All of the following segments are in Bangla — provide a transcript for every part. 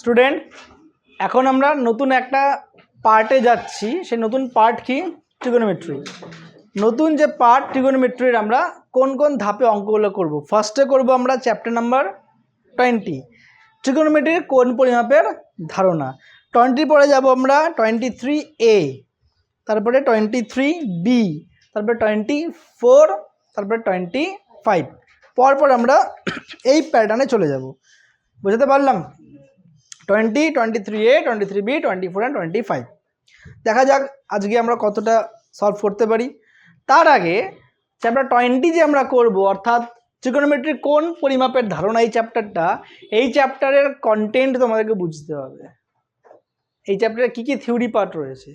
স্টুডেন্ট, এখন আমরা নতুন একটা পার্টে যাচ্ছি। সেই নতুন পার্ট কি? ট্রিগোনোমেট্রি নতুন যে পার্ট ট্রিগোনোমেট্রির আমরা কোন কোন ধাপে অঙ্কগুলো করব? ফার্স্টে করব আমরা চ্যাপ্টার নাম্বার টোয়েন্টি ট্রিগোনোমেট্রির কোন পরিমাপের ধারণা? টোয়েন্টি পরে যাব আমরা টোয়েন্টি থ্রি এ তারপরে টোয়েন্টি থ্রি বি তারপরে টোয়েন্টি ফোর তারপরে টোয়েন্টি ফাইভ পরপর আমরা এই প্যাটার্নে চলে যাব। বুঝতে পারলাম? Twenty twenty three A, twenty three B, twenty four and twenty five. দেখা যাক আজকে আমরা কতটা সলভ করতে পারি। তার আগে চ্যাপ্টার টোয়েন্টি যে আমরা করব, অর্থাৎ ট্রিকোনোমেট্রির কোন পরিমাপের ধারণা এই চ্যাপ্টারটা এই চ্যাপ্টারের কন্টেন্ট তোমাদেরকে বুঝতে হবে। এই চ্যাপ্টারে কী কী থিওরি পার্ট রয়েছে,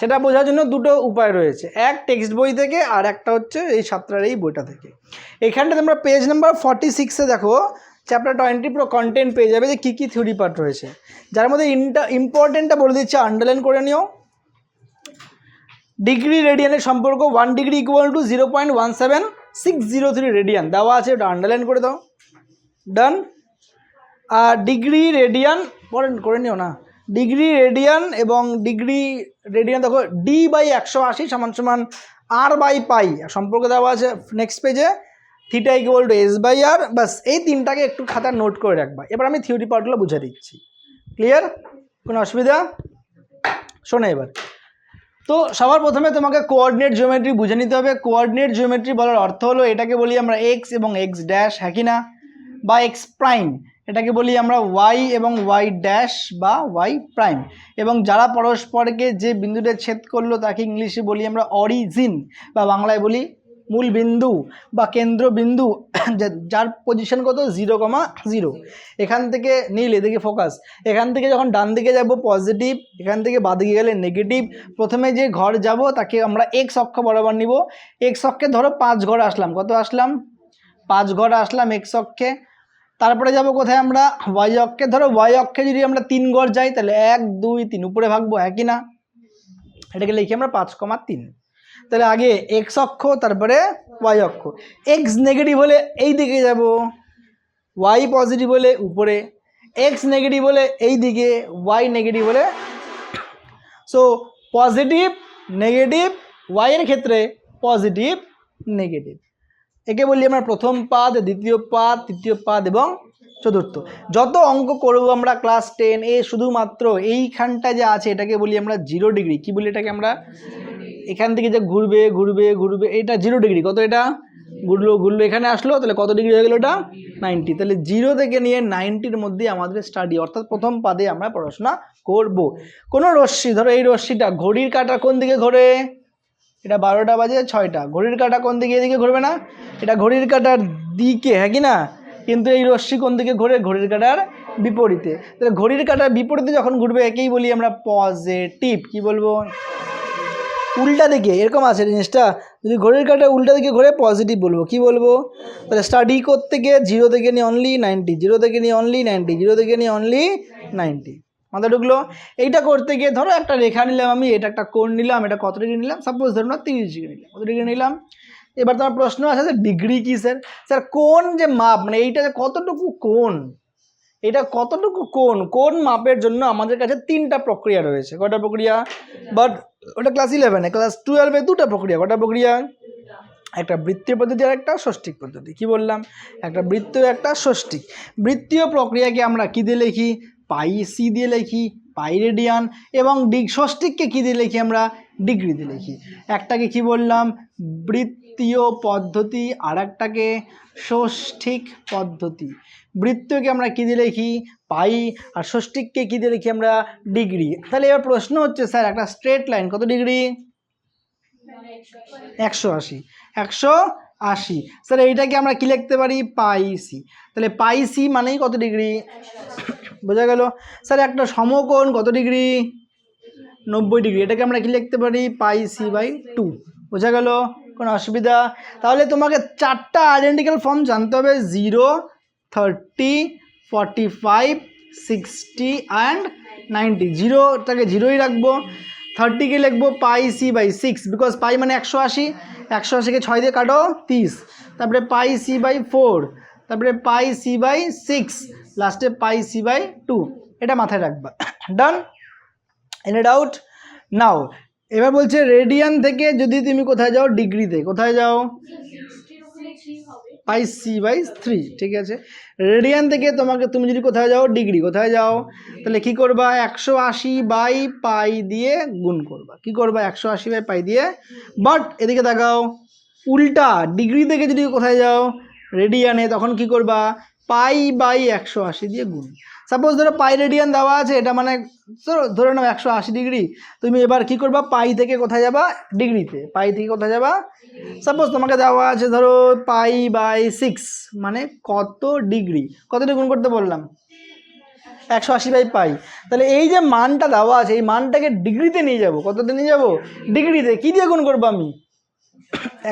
সেটা বোঝার জন্য দুটো উপায় রয়েছে। এক টেক্সট বই থেকে আর একটা হচ্ছে এই সাতটার এই বইটা থেকে। এখানটা তোমরা পেজ নাম্বার ফর্টি সিক্সে দেখো চ্যাপ্টার টোয়েন্টি পুরো কন্টেন্ট পেয়ে যাবে যে কী কী থিওরি পার্ট রয়েছে। যার মধ্যে ইনটা ইম্পর্টেন্টটা বলে দিচ্ছে আন্ডারলাইন করে নিও। ডিগ্রি রেডিয়ানের সম্পর্ক one degree equal to zero point one seven six zero three radian দেওয়া আছে, ওটা আন্ডারলাইন করে দাও। ডান আর ডিগ্রি রেডিয়ান পড়েন করে নিও না। ডিগ্রি রেডিয়ান এবং ডিগ্রি রেডিয়ান দেখো ডি বাই একশো আশি সমান সমান আর বাই পাই সম্পর্ক দেওয়া আছে নেক্সট পেজে theta equal to S by R বাস এই তিনটাকে একটু খাতা নোট করে রাখবা এবার আমি থিওরি পার্টগুলো বুঝে দিচ্ছি। ক্লিয়ার কোনো অসুবিধা? শোনো এবার। তো সবার প্রথমে তোমাকে কোঅর্ডিনেট জিওমেট্রি বুঝে নিতে হবে। কোঅর্ডিনেট জিওমেট্রি বলার অর্থ হলো এটাকে বলি আমরা এক্স এবং এক্স ড্যাশ হ্যাঁ কি না? বা এক্স প্রাইম এটাকে বলি আমরা ওয়াই এবং ওয়াই ড্যাশ বা ওয়াই প্রাইম এবং যারা পরস্পরকে যে বিন্দুতে ছেদ করল তাকে ইংলিশে বলি আমরা অরিজিন বা বাংলায় বলি মূল বিন্দু বা কেন্দ্রবিন্দু, যা- যার পজিশন কত? জিরো কমা জিরো এখান থেকে নীল, এদিকে ফোকাস এখান থেকে যখন ডান দিকে যাব পজিটিভ এখান থেকে বাদিকে গেলে নেগেটিভ প্রথমে যে ঘর যাব, তাকে আমরা এক্স অক্ষ বরাবর নিব। এক্স অক্ষে ধরো পাঁচ ঘর আসলাম। কত আসলাম? পাঁচ ঘর আসলাম এক্স অক্ষে। তারপরে যাব কোথায় আমরা? ওয়াই অক্ষে। ধরো ওয়াই অক্ষে যদি আমরা তিন ঘর যাই, তাহলে এক, দুই, তিন। উপরে ভাগবো, একই না? এটাকে লিখি আমরা পাঁচ কমা তিন। তাহলে আগে এক্স অক্ষ, তারপরে ওয়াই অক্ষ। এক্স নেগেটিভ হলে এই দিকে যাব ওয়াই পজিটিভ হলে উপরে এক্স নেগেটিভ হলে এই দিকে ওয়াই নেগেটিভ হলে সো পজিটিভ নেগেটিভ ওয়াইয়ের ক্ষেত্রে পজিটিভ নেগেটিভ একে বলি আমরা প্রথম পাদ, দ্বিতীয় পাদ, তৃতীয় পাদ এবং চতুর্থ। যত অঙ্ক করব আমরা ক্লাস টেন এ, শুধুমাত্র এইখানটা যে আছে, এটাকে বলি আমরা জিরো ডিগ্রি কি বলি এটাকে আমরা? এখান থেকে যে ঘুরবে ঘুরবে ঘুরবে, এটা জিরো ডিগ্রি কত এটা? ঘুরলো ঘুরলো। এখানে আসলো, তাহলে কত ডিগ্রি হয়ে গেলো এটা? নাইনটি তাহলে জিরো থেকে নিয়ে নাইনটির মধ্যে আমাদের স্টাডি অর্থাৎ প্রথম পাদে আমরা পড়াশোনা করব। কোনো রশ্মি, ধরো এই রশ্মিটা, ঘড়ির কাঁটা কোন দিকে ঘোরে? এটা বারোটা বাজে ছয়টা। ঘড়ির কাটা কোন দিকে, এদিকে ঘুরবে না? এটা ঘড়ির কাটার দিকে হ্যাঁ কি না? কিন্তু এই রশ্মি কোন দিকে ঘোরে? ঘড়ির কাটার বিপরীতে। তাহলে ঘড়ির কাটার বিপরীতে যখন ঘুরবে, একেই বলি আমরা পজিটিভ কি বলব? উল্টা দিকে, এরকম আছে জিনিসটা। যদি ঘড়ির কাটা উল্টা দিকে ঘুরে পজিটিভ বলব। কি বলব? তাহলে স্টাডি করতে গিয়ে জিরো থেকে নিয়ে অনলি নাইনটি জিরো থেকে নিয়ে অনলি নাইনটি জিরো থেকে নিয়ে অনলি নাইনটি মাথা ঢুকলো? এইটা করতে গিয়ে ধরো একটা রেখা নিলাম আমি, এটা একটা কোণ নিলাম, এটা কত ডিগ্রি নিলাম? সাপোজ ধরুন না তিরিশ ডিগ্রি নিলাম। কত ডিগ্রি নিলাম? এবার তোমার প্রশ্ন আছে যে ডিগ্রি কী স্যার স্যার কোন যে মাপ মানে এইটা যে কতটুকু কোণ? এটা কতটুকু কোন কোন মাপের জন্য আমাদের কাছে তিনটা প্রক্রিয়া রয়েছে। কটা প্রক্রিয়া? বাট ওটা ক্লাস ইলেভেনে ক্লাস টুয়েলভে দুটো প্রক্রিয়া। কটা প্রক্রিয়া? একটা বৃত্তীয় পদ্ধতি আর একটা ষষ্ঠিক পদ্ধতি। কি বললাম? একটা বৃত্তীয়, একটা ষষ্ঠিক। বৃত্তীয় প্রক্রিয়াকে আমরা কী দিয়ে লিখি? পাই সি দিয়ে লিখি, পাই রেডিয়ান এবং ডিগ, ষষ্ঠিককে কী দিয়ে লিখি আমরা? ডিগ্রি দিয়ে লিখি। একটাকে কি বললাম? বৃত্তীয় পদ্ধতি আর একটাকে ষষ্ঠিক পদ্ধতি। বৃত্তীয়কে আমরা কী দিয়ে লিখি? পাই। আর ষষ্ঠিককে কী দিয়ে লিখি আমরা? ডিগ্রি। তাহলে এবার প্রশ্ন হচ্ছে, স্যার, একটা স্ট্রেট লাইন, কত ডিগ্রি? একশো আশি। একশো আশি। স্যার, এইটাকে আমরা কি লিখতে পারি? Pi C. তাহলে পাই সি মানেই কত ডিগ্রি? বোঝা গেল? স্যার, একটা সমকোণ কত ডিগ্রি? নব্বই ডিগ্রি। এটাকে আমরা কি লিখতে পারি? Pi C by two. বোঝা গেল? কোনো অসুবিধা? তাহলে তোমাকে চারটা আইডেন্টিক্যাল ফর্ম জানতে হবে zero thirty forty five sixty and ninety জিরোটাকে জিরোই রাখব। থার্টিকে লিখব pi C by six because pi মানে একশো আশি। একশো আশিকে ছয় দিয়ে কাটো তিরিশ। তারপরে পাই সি বাই ফোর তারপরে পাই সি বাই সিক্স লাস্টে পাই সি বাই টু এটা মাথায় রাখবা। ডান এনি ডাউট নাও এবার বলছে রেডিয়ান থেকে যদি তুমি কোথায় যাও ডিগ্রিতে কোথায় যাও? পাই সি বাই থ্রি, ঠিক আছে? রেডিয়ান থেকে তোমাকে তুমি যদি কোথায় যাও, ডিগ্রি কোথায় যাও, তাহলে কি করবা? একশো আশি বাই পাই দিয়ে গুণ করবা। কি করবা? একশো আশি বাই পাই দিয়ে। বাট এদিকে দেখাও, উল্টা ডিগ্রি থেকে যদি কোথায় যাও, রেডিয়ানে, তখন কি করবা? পাই বাই একশো আশি দিয়ে গুণ। সাপোজ ধরো পাই রেডিয়ান দেওয়া আছে, এটা মানে ধরো, ধরে নাও একশো আশি ডিগ্রি তুমি এবার কি করবা? পাই থেকে কোথায় যাবা? ডিগ্রিতে পাই থেকে কোথায় যাবা? সাপোজ তোমাকে দেওয়া আছে ধরো পাই বাই সিক্স মানে কত ডিগ্রি কতটা গুণ করতে বললাম? একশো আশি বাই পাই। তাহলে এই যে মানটা দেওয়া আছে, এই মানটাকে ডিগ্রিতে নিয়ে যাব। কততে নিয়ে যাব? ডিগ্রিতে কী দিয়ে গুণ করব আমি?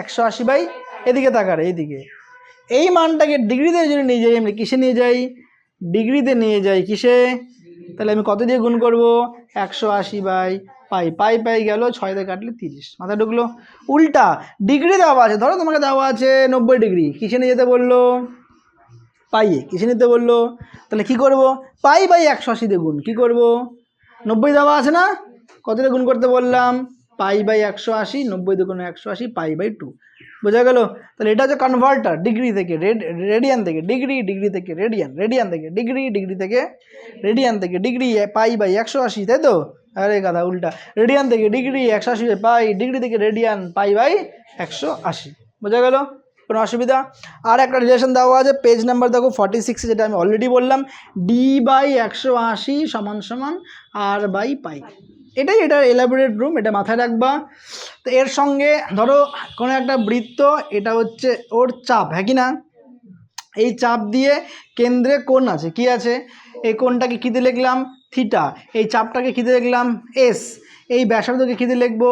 একশো আশি বাই এদিকে তাকার, এইদিকে। এই মানটাকে ডিগ্রিতে যদি নিয়ে যাই আমি কিসে নিয়ে যাই? ডিগ্রিতে নিয়ে যাই কিসে? তাহলে আমি কত দিয়ে গুণ করব? একশো আশি বাই পাই। পাই পাই গেল ছয় দিয়ে কাটলে তিরিশ। মাথায় ঢুকলো? উল্টা, ডিগ্রি দেওয়া আছে। ধরো তোমাকে দেওয়া আছে নব্বই ডিগ্রি। কিসে নিয়ে যেতে বলল? পাইয়ে কিসে নিতে বলল? তাহলে কি করব? পাই বাই একশো আশি দিয়ে গুণ। কী করব? নব্বই দেওয়া আছে না? কত দিয়ে গুণ করতে বললাম? পাই বাই একশো আশি, নব্বই দুগুণ একশো আশি, পাই বাই টু। বোঝা গেল? তাহলে এটা হচ্ছে কনভার্টার ডিগ্রি থেকে রেড রেডিয়ান থেকে ডিগ্রি ডিগ্রি থেকে রেডিয়ান রেডিয়ান থেকে ডিগ্রি ডিগ্রি থেকে রেডিয়ান থেকে ডিগ্রি পাই বাই একশো আশি, তাই তো? আরে গাদা উল্টা। রেডিয়ান থেকে ডিগ্রি একশো আশি পাই ডিগ্রি থেকে রেডিয়ান পাই বাই একশো আশি। বোঝা গেল? কোনো অসুবিধা? আর একটা রিলেশন দেওয়া আছে পেজ নাম্বার দেখো ফর্টি সিক্সে যেটা আমি অলরেডি বললাম ডি বাই একশো আশি সমান সমান আর বাই পাই এটাই এটার এলাবোরেট রুম এটা মাথায় রাখবা। তো এর সঙ্গে ধরো কোনো একটা বৃত্ত, এটা হচ্ছে ওর চাপ হ্যাঁ কি না? এই চাপ দিয়ে কেন্দ্রে কোণ আছে, কি আছে? এই কোণটাকে কী দিয়ে লিখলাম? থিটা। এই চাপটাকে দিয়ে লিখলাম? এস এই ব্যাসার্ধকে দিয়ে লিখব?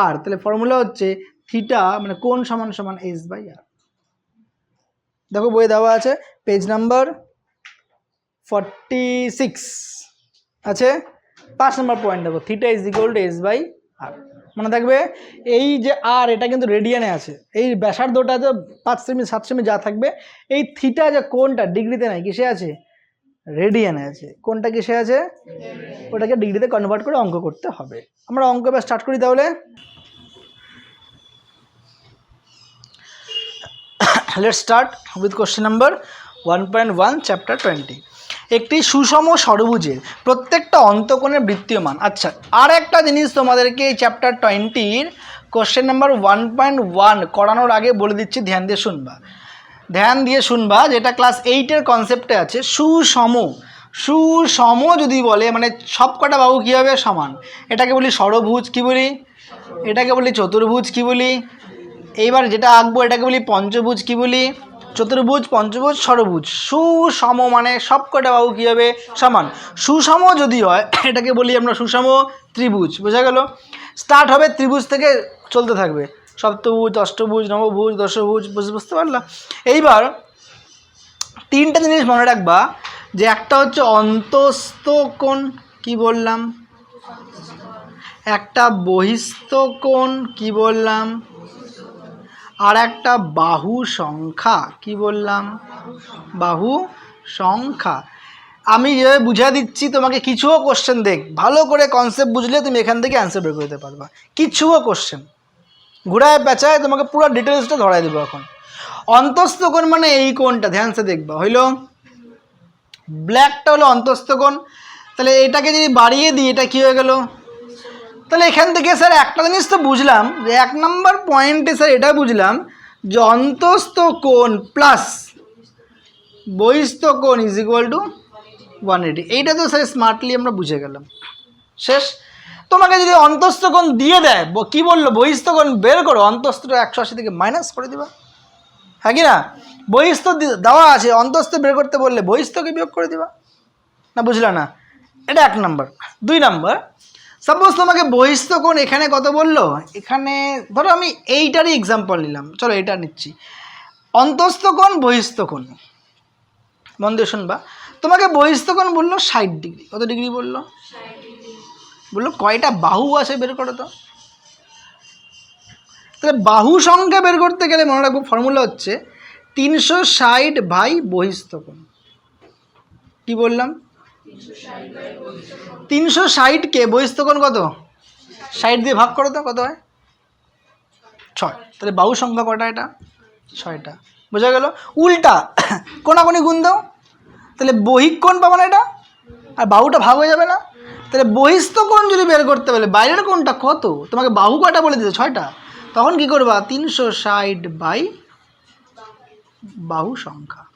আর তাহলে ফর্মুলা হচ্ছে থিটা মানে কোন সমান সমান এস বাই আর দেখো, বইয়ে দেওয়া আছে পেজ নাম্বার ফর্টি সিক্স আছে? পাঁচ নম্বর পয়েন্ট দেখো theta is equal to S by R মনে থাকবে, এই যে আর এটা কিন্তু রেডিয়ানে আছে। এই ব্যাসার্ধটা যে পাঁচ সেমি, সাত সেমি যা থাকবে, এই থিটা যে কোনটা ডিগ্রিতে নাই, কিসে আছে? রেডিয়ানে আছে। কোনটা কিসে আছে? ওটাকে ডিগ্রিতে কনভার্ট করে অঙ্ক করতে হবে। আমরা অঙ্ক এবার স্টার্ট করি তাহলে। Let start with question number one point one chapter twenty একটি সুষম ষড়ভুজের প্রত্যেকটা অন্তকোণের বৃত্তীয়মান আচ্ছা আর একটা জিনিস তোমাদেরকে এই চ্যাপ্টার টোয়েন্টির question number one point one করানোর আগে বলে দিচ্ছি, ধ্যান দিয়ে শুনবা। ধ্যান দিয়ে শুনবা, যেটা ক্লাস এইটের কনসেপ্টে আছে, সুষম। সুষম যদি বলে মানে সব কটা বাহু কী হবে সমান? এটাকে বলি ষড়ভুজ কি বলি? এটাকে বলি চতুর্ভুজ কি বলি? এইবার যেটা আঁকবো, এটাকে বলি পঞ্চভুজ কি বলি? চতুর্ভুজ, পঞ্চভুজ, ষড়ভুজ। সুসম মানে সব কটা বাহু কী হবে সমান? সুষম যদি হয়, এটাকে বলি আমরা সুষম ত্রিভুজ, বোঝা গেল? স্টার্ট হবে ত্রিভুজ থেকে চলতে থাকবে। সপ্তভুজ, অষ্টভুজ, নবভুজ, দশভুজ, বুঝ- বুঝতে পারলাম এইবার তিনটা জিনিস মনে রাখবা, যে একটা হচ্ছে অন্তস্থ কোণ, কি বললাম? একটা বহিস্থ কোণ, কি বললাম? আর একটা বাহু সংখ্যা, কি বললাম? বাহু সংখ্যা। আমি যেভাবে বুঝা দিচ্ছি, তোমাকে কিছুও কোশ্চেন দেখ, ভালো করে কনসেপ্ট বুঝলে তুমি এখান থেকে অ্যান্সার বের করতে পারবা। কিছুও কোশ্চেন ঘোড়ায় পেঁচায় তোমাকে পুরো ডিটেলসটা ধরাই দেবো এখন। অন্তস্থ কোণ মানে এই কোণটা ধ্যানসে দেখবা। হইল ব্ল্যাকটা হলো অন্তস্থ কোণ। তাহলে এটাকে যদি বাড়িয়ে দিই, এটা কী হয়ে গেল? তাহলে এখান থেকে স্যার একটা জিনিস তো বুঝলাম, যে এক নম্বর পয়েন্টে স্যার এটা বুঝলাম, যে অন্তস্থ কোণ প্লাস বহিস্থ কোণ is equal to one eighty এইটা তো স্যার স্মার্টলি আমরা বুঝে গেলাম। শেষ। তোমাকে যদি অন্তস্থ কোণ দিয়ে দেয় কি বলল? বহিস্থ কোণ বের করো অন্তস্থটা একশো আশি থেকে মাইনাস করে দিবা। হ্যাঁ কি না? বহিস্থ দেওয়া আছে, অন্তস্থ বের করতে বললে বহিস্থকে বিয়োগ করে দিবা। না, বুঝলা না? এটা এক নম্বর। দুই নাম্বার সাপোজ তোমাকে বহিস্থ কোণ এখানে কত বলল? এখানে, ধরো আমি এইটারই এক্সাম্পল নিলাম। চলো এটা নিচ্ছি। অন্তস্থ কোণ বহিস্থ কোণ। মন দিয়ে শুনবা। তোমাকে বহিস্থ কোণ বলল ষাট ডিগ্রি। কত ডিগ্রি বলল? বলল কয়টা বাহু আছে বের করো তো। তাহলে বাহু সংখ্যা বের করতে গেলে মনে রাখব ফর্মুলা হচ্ছে তিনশো ষাট ভাই বহিস্থ কোণ। কী বললাম? তিনশো ষাটকে বহিস্থকোণ কত? ষাট দিয়ে ভাগ করো তো, কত হয়? ছয়। তাহলে বাহু সংখ্যা কটা এটা? ছয়টা। বোঝা গেল? উল্টা কোনাকুনি গুণ দাও। তাহলে বহিকোণ পাবো না এটা? আর বাহুটা ভাগ হয়ে যাবে না? তাহলে বহিস্থ যদি বের করতে বলে, বাইরের কোণটা কত? তোমাকে বাহু কটা বলে দিতে ছয়টা। তখন কি করবা? তিনশো ষাট বাই বাহু সংখ্যা।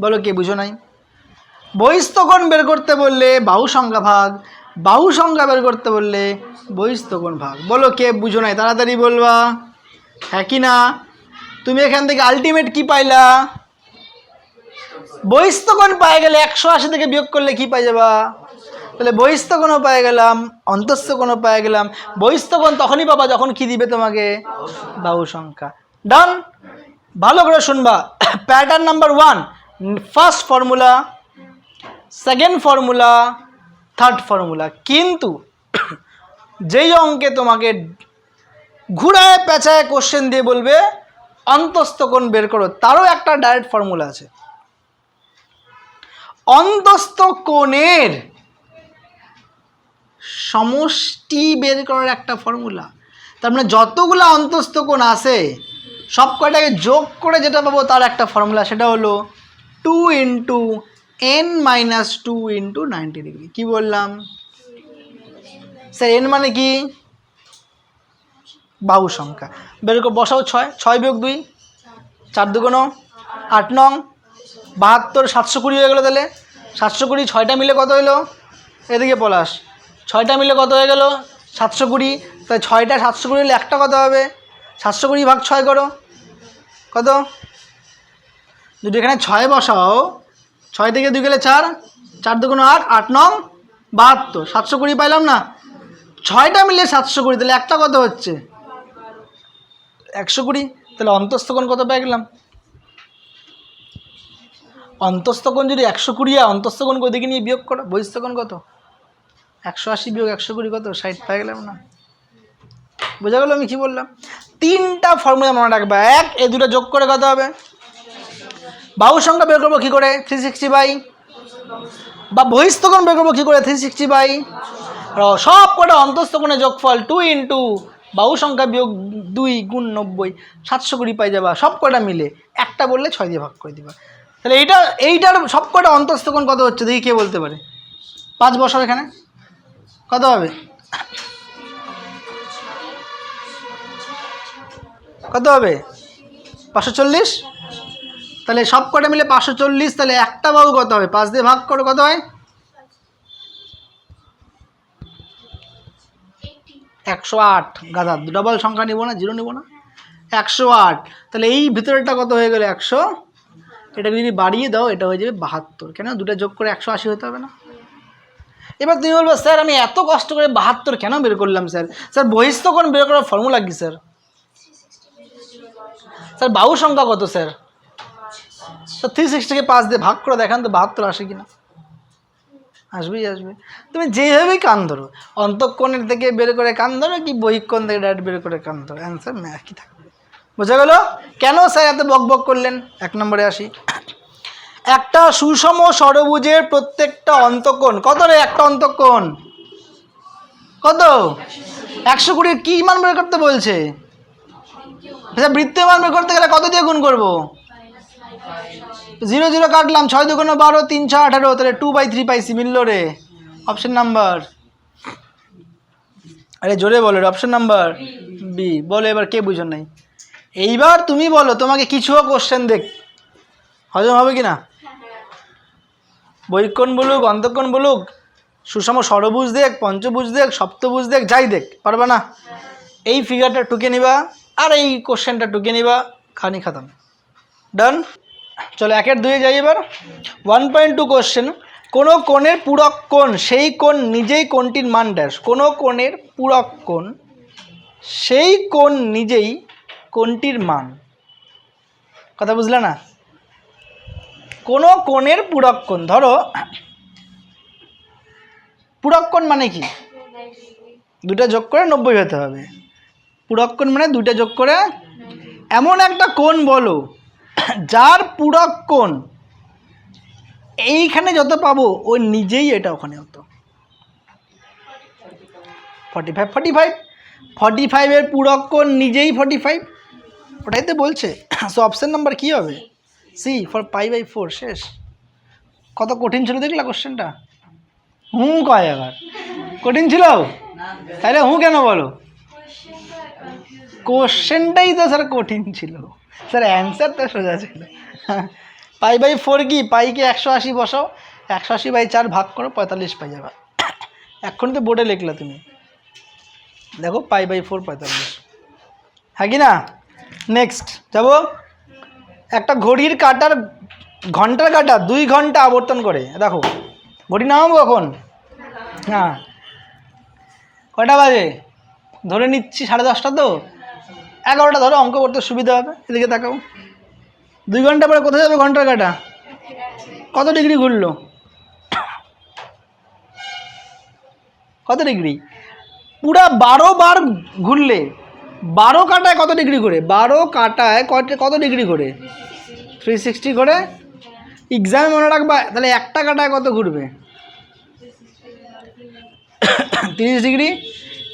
বলো কে, বুঝো নাই? বহিস্থকোণ বের করতে বললে বাহু সংখ্যা ভাগ, বাহু সংখ্যা বের করতে বললে বহিস্থকোণ ভাগ। বলো কে, বুঝো নাই, তাড়াতাড়ি বলবা। হ্যাঁ কি না? তুমি এখান থেকে আলটিমেট কি পাইলা? বহিস্থকোণ পাই গেলে একশো আশি থেকে বিয়োগ করলে কি পাই যাবা? তাহলে বহিস্থকোণও পাই গেলাম অন্তস্থকোণও পাই গেলাম। বহিস্থকোণ তখনই পাবা যখন কি দিবে তোমাকে? বাহু সংখ্যা। ডান ভালো করে শুনবা। Pattern number one first formula second formula third formula কিন্তু যেই অঙ্কে তোমাকে ঘুরায় পেঁচায় কোশ্চেন দিয়ে বলবে, অন্তস্থ কোণ বের করো, তারও একটা ডাইরেক্ট ফর্মুলা আছে। অন্তস্থ কোণের সমষ্টি বের করার একটা ফর্মুলা তার মানে যতগুলো অন্তস্থ কোণ আছে সব কয়টাকে যোগ করে যেটা পাবো তার একটা ফর্মুলা সেটা হলো two into N minus two into ninety degree. কী বললাম? স্যার, এন মানে কি? বাহু সংখ্যা। বের করে, বসাও ছয়। ছয় বিয়োগ দুই, চার দুগুণ আট নং। বাহাত্তর, সাতশো কুড়ি হয়ে গেলো তাহলে। সাতশো কুড়ি, ছয়টা মিলে কত হলো? এদিকে পলাশ। ছয়টা মিলে কত হয়ে গেল? সাতশো কুড়ি। তাই ছয়টা, সাতশো কুড়ি হলে একটা কত হবে? সাতশো কুড়ি ভাগ ছয় করো। কত? যদি এখানে ছয় বসাও। ছয় থেকে দুই গেলে চার চার দুগুণ আট আট নং বাহাত্তর। সাতশো কুড়ি পাইলাম না? ছয়টা মিলে সাতশো কুড়ি, তাহলে একটা কত হচ্ছে? একশো কুড়ি? তাহলে অন্তস্থকোণ কত পেয়ে গেলাম? অন্তস্থকোণ যদি একশো কুড়ি হয়, অন্তস্থকোণ ওদিকে নিয়ে বিয়োগ করো। বহিস্থকোণ কত? একশো আশি বিয়োগ একশো কুড়ি কত? ষাট পেয়ে গেলাম না? বোঝা গেল আমি কী বললাম? তিনটা ফর্মুলা মনে রাখবা। এক, এ দুটো যোগ করে কত হবে? বাহু সংখ্যা বের করব কী করে? Three sixty by. বা বহিস্থকোণ বের করব কী করে? Three sixty by. সব কটা অন্তস্থকোণে যোগফল টু ইন্টু বাহু সংখ্যা বিয়োগ দুই গুণ নব্বই, সাতশো কুড়ি পাই যাবা। সব কটা মিলে একটা বললে ছয় দিয়ে ভাগ করে দিবা। তাহলে এইটা, এইটার সব কটা অন্তস্থকোণ কত হচ্ছে? দেখি কে বলতে পারে। পাঁচ বছর এখানে। কত হবে? কত হবে? পাঁচশো চল্লিশ? তাহলে সব কটা মিলে পাঁচশো চল্লিশ, তাহলে একটা বাহু কত হবে? পাঁচ দিয়ে ভাগ করে, কত হয়? একশো আট। গাধা ডবল সংখ্যা নিব না জিরো নিব না? একশো আট। তাহলে এই ভিতরেটা কত হয়ে গেল? একশো। এটা যদি বাড়িয়ে দাও, এটা হয়ে যাবে বাহাত্তর। কেন? দুটা যোগ করে একশো আশি হতে হবে না? এবার তুমি বলব, স্যার, আমি এত কষ্ট করে বাহাত্তর কেন বের করলাম, স্যার? স্যার বহিস্থকোণ বের করার ফর্মুলা কি, স্যার? স্যার, বাহু সংখ্যা কত, স্যার? তো থ্রি সিক্সটিকে পাঁচ দিয়ে ভাগ করে দেখান তো বাহাত্তর আসে কিনা। আসবেই আসবে তুমি যেভাবেই কান ধরো, অন্তঃকোণের থেকে বের করে কান ধরো কি বহিকোণ থেকে ডাইরেক্ট বের করে কান ধরো। অ্যান্সার একই থাকবে। বোঝা গেল? কেন স্যার এত বক বক করলেন? এক নম্বরে আসি। একটা সুষম ষড়ভুজের প্রত্যেকটা অন্তঃকোণ, কত রে একটা অন্তঃকোণ? কত? একশো কুড়ির কী মান বের করতে বলছে? আচ্ছা বৃত্তীয় মান বের করতে গেলে কত দিয়ে গুণ করব? জিরো জিরো কাটলাম, ছয় দুগুণ বারো, তিন ছ আঠারো, তাহলে টু বাই থ্রি পাইছি, মিললো রে। অপশন নাম্বার আরে জোরে বলো রে অপশন নাম্বার বি বলো এবার কে বুঝো নাই। এইবার তুমি বলো, তোমাকে কিছুও কোশ্চেন দেখ। হজম হবে কি না বৈক্ষণ বলুক অন্তক্ষণ বলুক, সুষম ষড়ভুজ দেখ, পঞ্চভুজ দেখ, সপ্তভুজ দেখ, যাই দেখ, পারবা না? এই ফিগারটা টুকে নিবা, আর এই কোশ্চেনটা টুকে নিবা খানি খাতাম। ডান চলো একের দুয়ে যাই এবার। ওয়ান পয়েন্ট টু কোশ্চেন কোনো কোণের পূরক কোণ, সেই কোণ নিজেই কোণটির মান ড্যাশ কোনো কোণের পূরক কোণ, সেই কোণ নিজেই কোণটির মান। কথা বুঝলে না? কোনো কোণের পূরক কোণ, ধরো, পূরক মানে কি? দুটা যোগ করে নব্বই হতে হবে। পূরক মানে দুইটা যোগ করে, এমন একটা কোণ বলো যার পূরক কোণ, এইখানে যত পাবো, ও নিজেই এটা ওখানে হতো। Forty five forty five forty ফাইভের পূরক কোণ নিজেই ফর্টি ফাইভ ওটাই তো বলছে। সো অপশান নাম্বার কী হবে? C for pi by four শেষ। কত কঠিন ছিল দেখলা কোশ্চেনটা হুঁ কয় আবার কঠিন ছিল? তাহলে হুঁ কেন বলো? কোশ্চেনটাই তো স্যার কঠিন ছিল। স্যার অ্যান্সার তো সোজা ছিল। পাই বাই ফোর কি? পাইকে একশো আশি বসাও। একশো আশি বাই চার ভাগ করো, পঁয়তাল্লিশ পাই যাবে। এখন তো বোর্ডে লিখলে তুমি। দেখো, পাই বাই ফোর, পঁয়তাল্লিশ। হ্যাঁ কি না? নেক্সট যাব। একটা ঘড়ির কাটার, ঘণ্টার কাটা দুই ঘণ্টা আবর্তন করে। দেখো, ঘড়ি নামাবো কখন? হ্যাঁ। কটা বাজে? ধরে নিচ্ছি সাড়ে দশটা তো? এগারোটা ধরো, অঙ্ক করতে সুবিধা হবে, এদিকে তাকাও দুই ঘণ্টা পরে কোথায় যাবে ঘণ্টার কাটা? কত ডিগ্রি ঘুরলো? কত ডিগ্রি? পুরা বারো বার ঘুরলে, বারো কাটায় কত ডিগ্রি করে বারো কাটায় কত কত ডিগ্রি করে থ্রি সিক্সটি করে এক্সামে মনে রাখবা, তাহলে একটা কাটায় কত ঘুরবে? তিরিশ ডিগ্রি?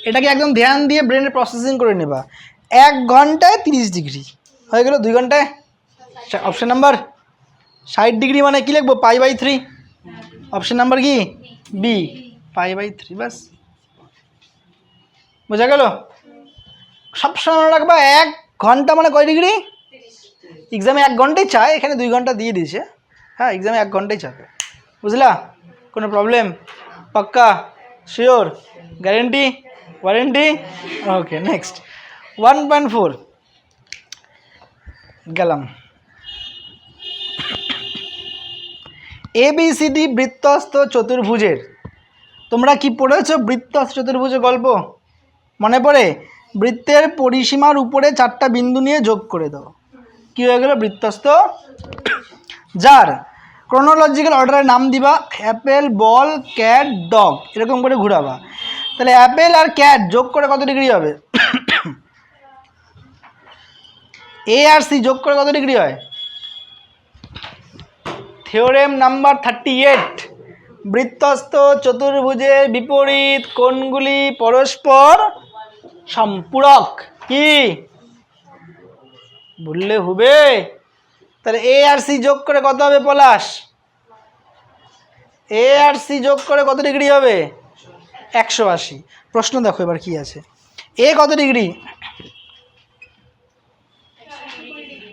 এটাকে একদম ধ্যান দিয়ে ব্রেনের প্রসেসিং করে নেবা? এক ঘন্টায় তিরিশ ডিগ্রি। হয়ে গেল দুই ঘন্টায়। অপশান নাম্বার ষাট ডিগ্রি মানে কী লিখব? Pi by three. Option number কি? বি পাই বাই থ্রি বাস বোঝা গেল? সবসময় রাখবা, এক ঘণ্টা মানে কয় ডিগ্রি? এক্সামে এক ঘন্টাই চায়, এখানে দুই ঘণ্টা দিয়ে দিয়েছে। হ্যাঁ এক্সামে এক ঘন্টাই চাবে বুঝলা? কোনো প্রবলেম পাক্কা? Sure guarantee warranty okay next one point four গেলাম। এ বি সি ডি বৃত্তস্ত চতুর্ভুজের। তোমরা কি পড়েছো বৃত্তস্ত চতুর্ভুজের গল্প? মনে পড়ে? বৃত্তের পরিসীমার উপরে চারটা বিন্দু নিয়ে যোগ করে দাও। কী হয়ে গেল বৃত্তস্ত যার ক্রোনোলজিক্যাল অর্ডারের নাম দিবা অ্যাপেল বল ক্যাট ডগ এরকম করে ঘুরাবা। তাহলে অ্যাপেল আর ক্যাট যোগ করে কত ডিগ্রি হবে? এ আর সি যোগ করে কত ডিগ্রি হয়? থিওরেম নাম্বার থার্টি এইট বৃত্তস্ত চতুর্ভুজের বিপরীত কোণগুলি পরস্পর সম্পূরক। কি? বললে হবে। তাহলে এ আর সি যোগ করে কত হবে পলাশ? এ আর সি যোগ করে কত ডিগ্রি হবে? একশো আশি। প্রশ্ন দেখো এবার কি আছে। এ কত ডিগ্রি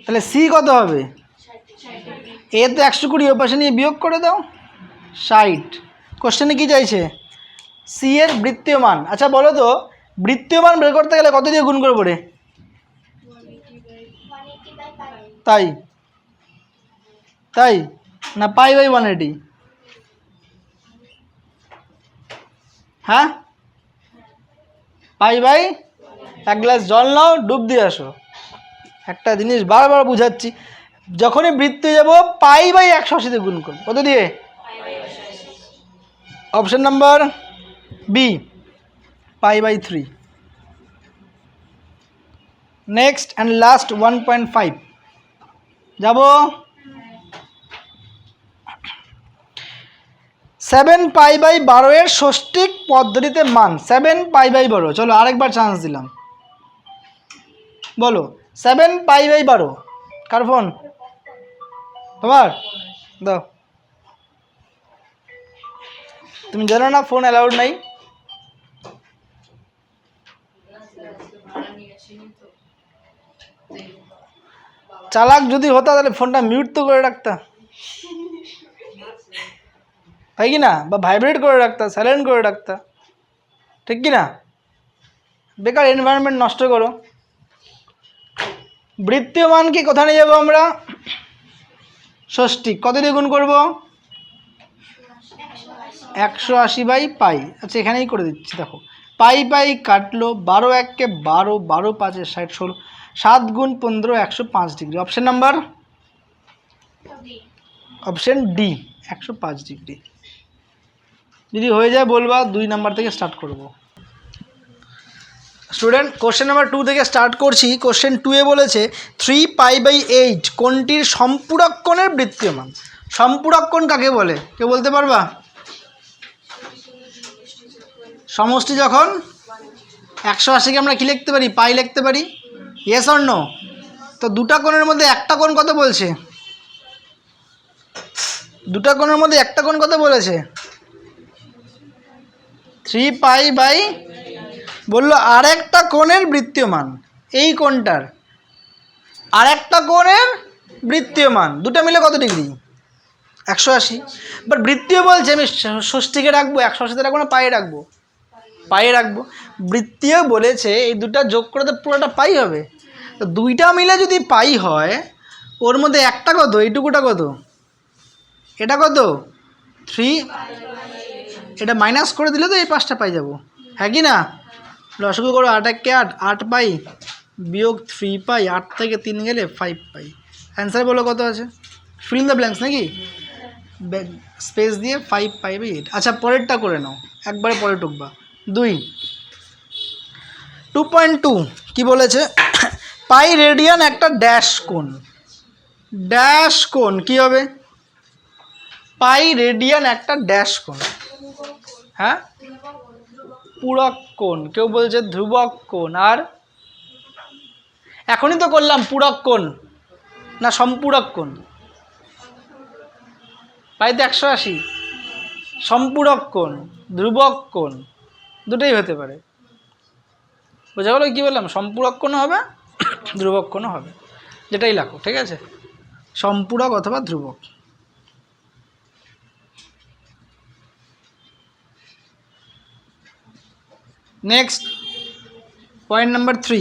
তাহলে সি কত হবে? এ তো একশো কুড়ি ওপাশে নিয়ে বিয়োগ করে দাও। ষাট। কোশ্চেনে কি চাইছে? সি এর বৃত্তীয় মান আচ্ছা বলো তো বৃত্তীয় মান বের করতে গেলে কত দিয়ে গুণ করব রে? তাই। তাই? না পাই বাই ওয়ান এইটি হ্যাঁ? Pi by? এক গ্লাস জল নাও, ডুব দিয়ে আসো। একটা জিনিস বারবার বুঝাচ্ছি, যখনই বৃত্তে যাব, পাই বাই একশো আশিতে গুণ করো কত দিয়ে? Option number B pi by three next and last one point five যাব? সেভেন পাই বাই বারো এর ষষ্ঠিক পদ্ধতিতে মান। সেভেন পাই বাই বারো। চলো আরেকবার চান্স দিলাম। বলো। সেভেন পাই বাই বারো। কার ফোন তোমার? দাও। তুমি জানো না ফোন অ্যালাউড নাই? চালাক যদি হতো, তাহলে ফোনটা মিউট তো করে রাখতা। তাই কি না? বা ভাইব্রেট করে রাখতা সাইলেন্ট করে রাখতা। ঠিক কি না? বেকার এনভায়রনমেন্ট নষ্ট করো। বৃত্তীয় মানকে কোথায় নিয়ে যাব আমরা? ষষ্ঠী। কত দিয়ে গুণ করব? একশো আশি বাই পাই। আচ্ছা এখানেই করে দিচ্ছি, দেখো। পাই পাই কাটলো বারো এককে বারো বারো পাঁচে ষাট, ষোলো, সাত গুণ পনেরো, একশো পাঁচ degree. Option number option D একশো পাঁচ ডিগ্রি। যদি হয়ে যায়, বলবা দুই নাম্বার থেকে স্টার্ট করব। স্টুডেন্ট কোশ্চেন নাম্বার টু থেকে স্টার্ট করছি। কোশ্চেন টুয়ে বলেছে থ্রি পাই বাই এইট কোনটির সম্পূরক কোণের বৃত্তীয় মান সম্পূরক কোণ কাকে বলে? কেউ বলতে পারবা? সমষ্টি যখন একশো আশিকে আমরা কি লিখতে পারি? পাই লিখতে পারি? ইয়েস অর তো দুটা কোণের মধ্যে একটা কোণ কত বলছে? দুটা কোণের মধ্যে একটা কোণ কত বলেছে? থ্রি পাই বাই বলল আর একটা কোণের বৃত্তীয়মান। এই কোণটার। আর একটা কোণের বৃত্তীয় মান দুটো মিলে কত ডিগ্রি? একশো আশি। বাট বৃত্তীয় বলছে, আমি ষষ্ঠীকে রাখব, একশো আশিতে রাখব না, পায়ে রাখব? পায়ে রাখব। বৃত্তীয় বলেছে, এই দুটা যোগ করে তো পুরোটা পাই হবে। তো দুইটা মিলে যদি পাই হয়, ওর মধ্যে একটা কত? এইটুকুটা কত? এটা কত? থ্রি। এটা মাইনাস করে দিলে তো এই পাঁচটা পাই যাব। হ্যাঁ কি না? লসগু করো আট এককে আট আট পাই, বিয়োগ থ্রি পাই, আট থেকে তিন গেলে ফাইভ পাই। অ্যান্সার বলো কত আছে? ফিল দ্য ব্ল্যাঙ্কস নাকি? স্পেস দিয়ে ফাইভ পাই বাই এইট আচ্ছা পরেরটা করে নাও। একবারে পরে টুকবা। দুই। টু পয়েন্ট টু কী বলেছে? পাই রেডিয়ান একটা ড্যাশ কোণ ড্যাশ কোণ কী হবে? পাই রেডিয়ান একটা ড্যাশ কোণ হ্যাঁ? পূরক কোণ। কেউ বলছে ধ্রুবক কোণ। আর এখনই তো করলাম পূরক কোণ। না, সম্পূরক কোণ। পাই তো একশো আশি। সম্পূরক কোণ, ধ্রুবক কোণ, দুটোই হতে পারে। বোঝা গেল কী বললাম? সম্পূরক কোণও হবে, ধ্রুবক কোণও হবে। যেটাই লাখো ঠিক আছে? সম্পূরক অথবা ধ্রুবক। নেক্সট পয়েন্ট নাম্বার থ্রি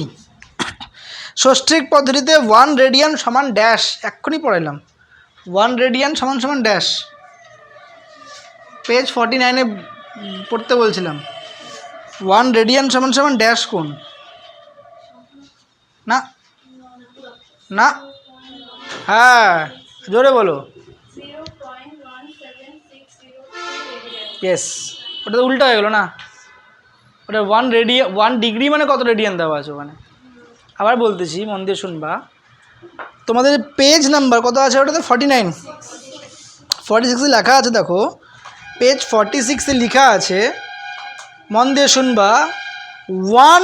ষষ্ঠিক পদ্ধতিতে ওয়ান রেডিয়ান সমান ড্যাশ এক্ষুনি পড়াইলাম ওয়ান রেডিয়ান সমান সমান ড্যাশ পেজ ফর্টি নাইনে পড়তে বলছিলাম। ওয়ান রেডিয়ান সমান সমান ড্যাশ কোন? না। না। হ্যাঁ জোরে বলো। ইয়েস ওটা তো উল্টা হয়ে গেলো না। ওটা ওয়ান রেডিয়া ওয়ান ডিগ্রি মানে কত রেডিয়ান দেওয়া আছে ওখানে? আবার বলতেছি, মন দিয়ে শুনবা। তোমাদের পেজ নাম্বার কত আছে ওটাতে ফর্টি নাইন ফর্টি সিক্সে লেখা আছে, দেখো। পেজ ফর্টি সিক্সে লেখা আছে, মন দিয়ে শুনবা ওয়ান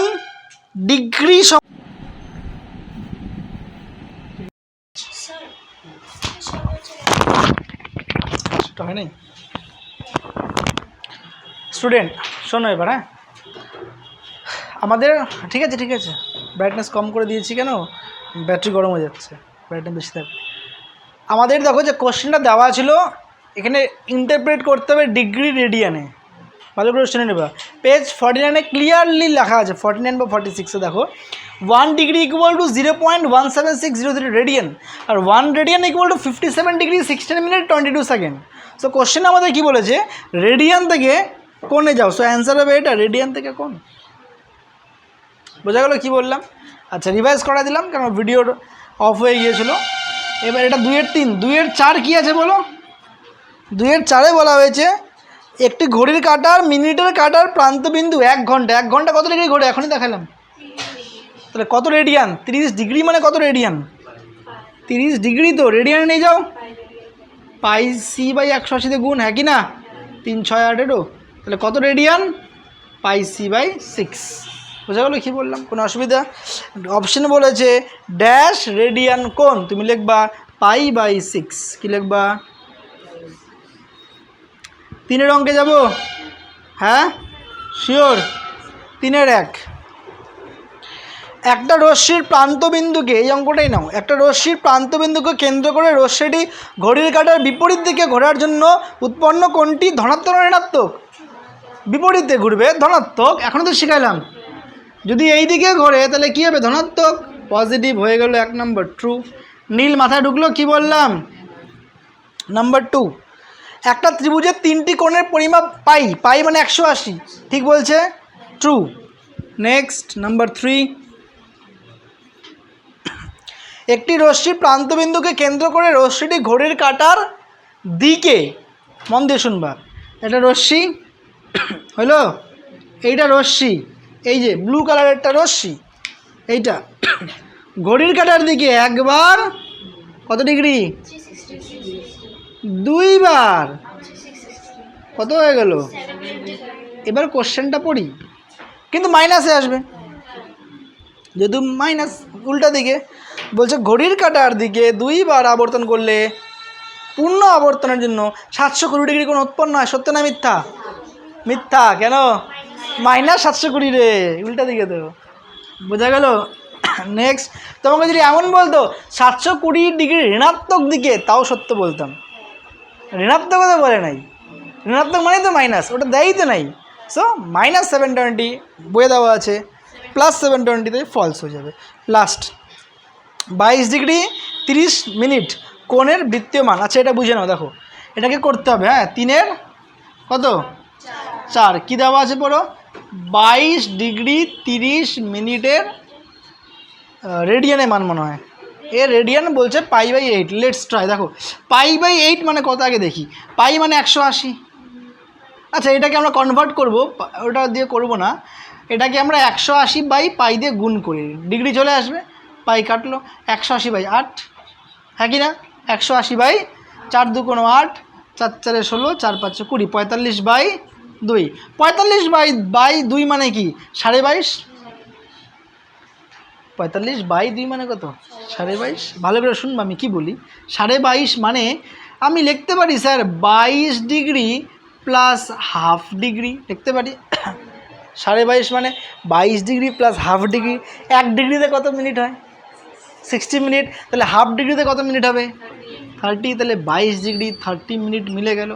ডিগ্রি স্টুডেন্ট শোনো এবার হ্যাঁ? আমাদের, ঠিক আছে ঠিক আছে। ব্রাইটনেস কম করে দিয়েছি কেন? ব্যাটারি গরম হয়ে যাচ্ছে। ব্রাইটনেস বেশি থাকবে। আমাদের দেখো যে কোশ্চেনটা দেওয়া ছিল, এখানে ইন্টারপ্রেট করতে হবে ডিগ্রি রেডিয়ানে ভালো করে শুনে নেবা। পেজ ফর্টি নাইনে ক্লিয়ারলি লেখা আছে ফর্টি নাইন বা ফর্টি সিক্সে দেখো। One degree equal to zero point one seven six zero three radian R one radian equal to fifty seven degree sixteen minute twenty two second so question আমাদের কী বলেছে? রেডিয়ান থেকে কোনে যাও। সো অ্যান্সার হবে এটা রেডিয়ান থেকে কোন বোঝা গেল কী বললাম? আচ্ছা রিভাইজ করা দিলাম, কেন ভিডিওর অফ হয়ে গিয়েছিল। এবার এটা দুইয়ের তিন, দুইয়ের চার কী আছে বলো? দুইয়ের চারে বলা হয়েছে, একটি ঘড়ির কাটার, মিনিটের কাটার প্রান্তবিন্দু এক ঘণ্টা। এক ঘণ্টা কত ডিগ্রি ঘোরে? এখনই দেখালাম। তাহলে কত রেডিয়ান তিরিশ ডিগ্রি মানে কত রেডিয়ান তিরিশ ডিগ্রি তো। রেডিয়ান নিয়ে যাও। পাই সি বাই একশো আশিতে গুণ হ্যাঁ কি না? তিন, ছয়, আঠেরো। তাহলে কত radian pi C by six বোঝা গেলো কী বললাম? কোনো অসুবিধা? অপশন বলেছে ড্যাশ রেডিয়ান কোন তুমি লিখবা পাই বাই সিক্স কী লিখবা? তিনের অঙ্কে যাব? হ্যাঁ? শিওর তিনের এক। একটা রশ্মির প্রান্তবিন্দুকে, এই অঙ্কটাই নাও, একটা রশ্মির প্রান্তবিন্দুকে কেন্দ্র করে রশ্মিটি ঘড়ির কাটার বিপরীত দিকে ঘোরার জন্য উৎপন্ন কোনটি ধনাত্মক ঋণাত্মক? বিপরীতে ঘুরবে, ধনাত্মক। এখনও তো শিখাইলাম। যদি এই দিকে ঘোরে, তাহলে কী হবে? ধনাত্মক পজিটিভ হয়ে গেল এক নম্বর ট্রু নীল মাথায় ঢুকলো, কি বললাম? নাম্বার টু একটা ত্রিভুজের তিনটি কোণের পরিমাপ পাই পাই মানে একশো আশি। ঠিক বলছে? ট্রু নেক্সট নাম্বার থ্রি একটি রশ্মির প্রান্তবিন্দুকে কেন্দ্র করে রশ্মিটি ঘড়ির কাটার দিকে। মন দিয়ে শুনবা। এটা রশ্মি, হলো? এইটা রশ্মি। এই যে ব্লু কালারেরটা রশ্মি, এইটা। ঘড়ির কাটার দিকে একবার, কত ডিগ্রি দুইবার। কত হয়ে গেল? এবার কোশ্চেনটা পড়ি। কিন্তু মাইনাসে আসবে। যদি মাইনাস উল্টা দিকে, বলছে ঘড়ির কাটার দিকে দুইবার আবর্তন করলে পূর্ণ আবর্তনের জন্য সাতশো কুড়ি ডিগ্রি কোনো উৎপন্ন হয়? সত্য না মিথ্যা? মিথ্যা, কেন? মাইনাস সাতশো কুড়ি রে, উল্টা দিকে তো। বোঝা গেল? নেক্সট তোমাকে যদি এমন বলতো, সাতশো কুড়ি ডিগ্রি ঋণাত্মক দিকে, তাও সত্য বলতাম। ঋণাত্মক তো বলে নাই। ঋণাত্মক মানে তো মাইনাস, ওটা দেয়ই তো নাই। সো মাইনাস সেভেন টোয়েন্টি বয়ে দেওয়া আছে প্লাস সেভেন টোয়েন্টিতে ফলস হয়ে যাবে। লাস্ট বাইশ ডিগ্রি তিরিশ মিনিট কোণের বৃত্তীয় মান আচ্ছা এটা বুঝে নাও, দেখো। এটাকে করতে হবে হ্যাঁ তিনের কত? চার। কী দেওয়া আছে পড়ো বাইশ ডিগ্রি তিরিশ মিনিটের রেডিয়ানে মান মনে হয়। এ রেডিয়ান বলছে pi by eight let's try দেখো পাই বাই এইট মানে কত আগে দেখি? পাই মানে একশো আশি। আচ্ছা এটাকে আমরা কনভার্ট করব। ওটা দিয়ে করব না। এটাকে আমরা একশো আশি বাই পাই দিয়ে গুণ করি। ডিগ্রি চলে আসবে। পাই কাটলো। একশো আশি বাই আট। হ্যাঁ কি না? একশো আশি বাই চার দু কোনো আট। চার চারে ষোলো, চার পাঁচশো কুড়ি। পঁয়তাল্লিশ বাই দুই। পঁয়তাল্লিশ বাই বাই দুই মানে কি? সাড়ে বাইশ? পঁয়তাল্লিশ বাই দুই মানে কত? সাড়ে বাইশ? ভালো করে শুনব আমি, কি বলি? সাড়ে বাইশ মানে আমি লিখতে পারি স্যার বাইশ ডিগ্রি প্লাস হাফ ডিগ্রি, লিখতে পারি? সাড়ে বাইশ মানে বাইশ ডিগ্রি প্লাস হাফ ডিগ্রি, এক ডিগ্রিতে কত মিনিট হয়? সিক্সটি মিনিট, তাহলে হাফ ডিগ্রিতে কত মিনিট হবে? থার্টি, তাহলে বাইশ ডিগ্রি, থার্টি মিনিট মিলে গেল।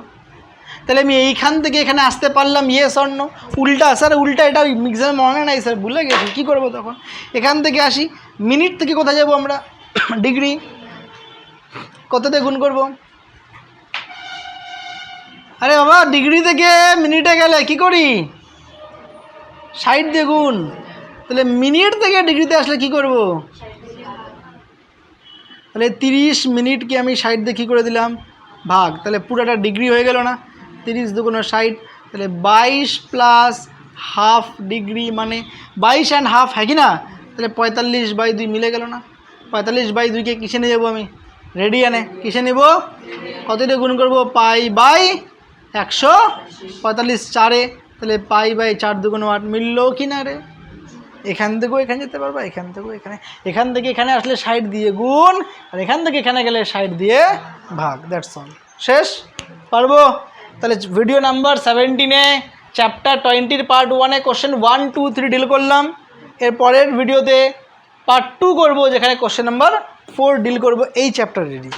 তাহলে আমি এইখান থেকে এখানে আসতে পারলাম ইয়ে স্বর্ণ। উল্টা, স্যার, উল্টা, এটা এক্সামে মনে নাই, স্যার, ভুলে গেছি, কী করব তখন? এখান থেকে আসি মিনিট থেকে কোথায় যাব আমরা? ডিগ্রি কততে গুণ করব? আরে বাবা ডিগ্রি থেকে মিনিটে গেলে কি করি? ষাট দিয়ে গুণ। তাহলে মিনিট থেকে ডিগ্রিতে আসলে কি করব? তাহলে তিরিশ মিনিটকে আমি ষাট দিয়ে কী করে দিলাম? ভাগ। তাহলে পুরোটা ডিগ্রি হয়ে গেল না। তিরিশ দুগুণ ষাট, তাহলে বাইশ প্লাস হাফ ডিগ্রি মানে বাইশ অ্যান্ড হাফ হ্যাঁ কি না? তাহলে পঁয়তাল্লিশ বাই দুই মিলে গেল না। পঁয়তাল্লিশ বাই দুইকে কিসে নিয়ে যাব আমি? রেডি আনে কিসে নেব? কত দিয়ে গুণ করব? পাই বাই একশো পঁয়তাল্লিশ চারে। তাহলে পাই বাই চার দুগুণ আট মিললো কি না রে? এখান থেকেও এখানে যেতে পারবা, এখান থেকেও এখানে। এখান থেকে এখানে আসলে সাইড দিয়ে গুণ, আর এখান থেকে এখানে গেলে সাইড দিয়ে ভাগ দ্যাটস অল শেষ? পারব? তাহলে ভিডিও নাম্বার সেভেন্টিনে চ্যাপ্টার টোয়েন্টির পার্ট ওয়ানে question one two three deal করলাম। এরপরের ভিডিওতে পার্ট টু করব, যেখানে কোশ্চেন নাম্বার ফোর ডিল করব, এই চ্যাপ্টারেরই